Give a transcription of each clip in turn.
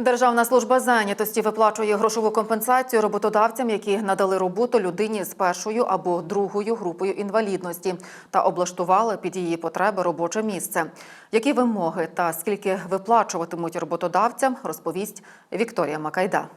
Державна служба зайнятості виплачує грошову компенсацію роботодавцям, які надали роботу людині з першою або другою групою інвалідності та облаштували під її потреби робоче місце. Які вимоги та скільки виплачуватимуть роботодавцям, розповість Вікторія Макайда.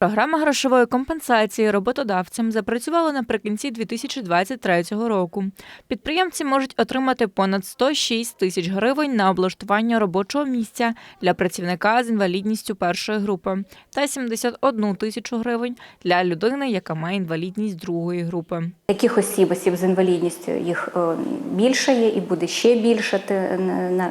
Програма грошової компенсації роботодавцям запрацювала наприкінці 2023 року. Підприємці можуть отримати понад 106 тисяч гривень на облаштування робочого місця для працівника з інвалідністю першої групи та 71 тисячу гривень для людини, яка має інвалідність другої групи. Яких осіб, осіб з інвалідністю їх е, більше є і буде ще більше,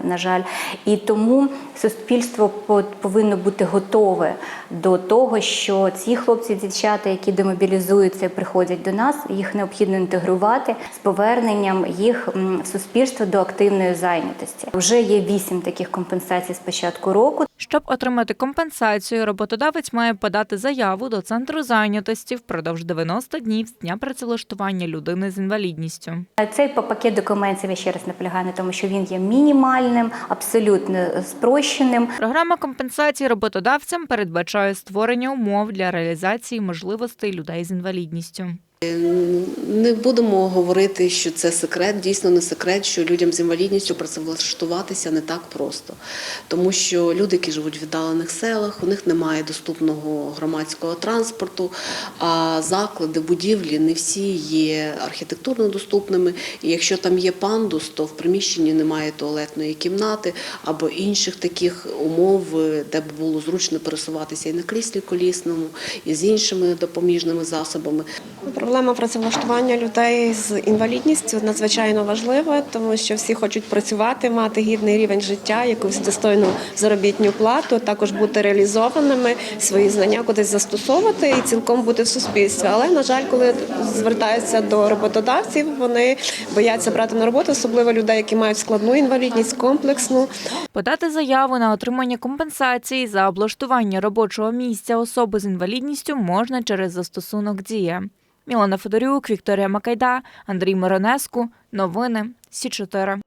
на, жаль. І тому суспільство по- повинно бути готове до того, що ці хлопці, дівчата, які демобілізуються і приходять до нас, їх необхідно інтегрувати з поверненням їх в суспільство до активної зайнятості. Вже є вісім таких компенсацій з початку року. Щоб отримати компенсацію, роботодавець має подати заяву до центру зайнятості впродовж 90 днів з дня працевлаштування людини з інвалідністю. Цей па- пакет документів я ще раз наполягаю на тому, що він є мінімальним, абсолютно спрощеним. Програма компенсації роботодавцям передбачає створення умов для реалізації можливостей людей з інвалідністю. Не будемо говорити, що це секрет. Дійсно не секрет, що людям з інвалідністю працевлаштуватися не так просто, тому що люди, які живуть в віддалених селах, у них немає доступного громадського транспорту, а заклади, будівлі не всі є архітектурно доступними. І якщо там є пандус, то в приміщенні немає туалетної кімнати або інших таких умов, де б було зручно пересуватися і на кріслі колісному, і з іншими допоміжними засобами. Проблема працевлаштування людей з інвалідністю надзвичайно важлива, тому що всі хочуть працювати, мати гідний рівень життя, якусь достойну заробітну плату, також бути реалізованими, свої знання кудись застосовувати і цілком бути в суспільстві. Але на жаль, коли звертаються до роботодавців, вони бояться брати на роботу, особливо людей, які мають складну інвалідність, комплексну. Подати заяву на отримання компенсації за облаштування робочого місця особи з інвалідністю можна через застосунок Дія. Мілана Федорюк, Вікторія Макайда, Андрій Миронеску. Новини Сі 4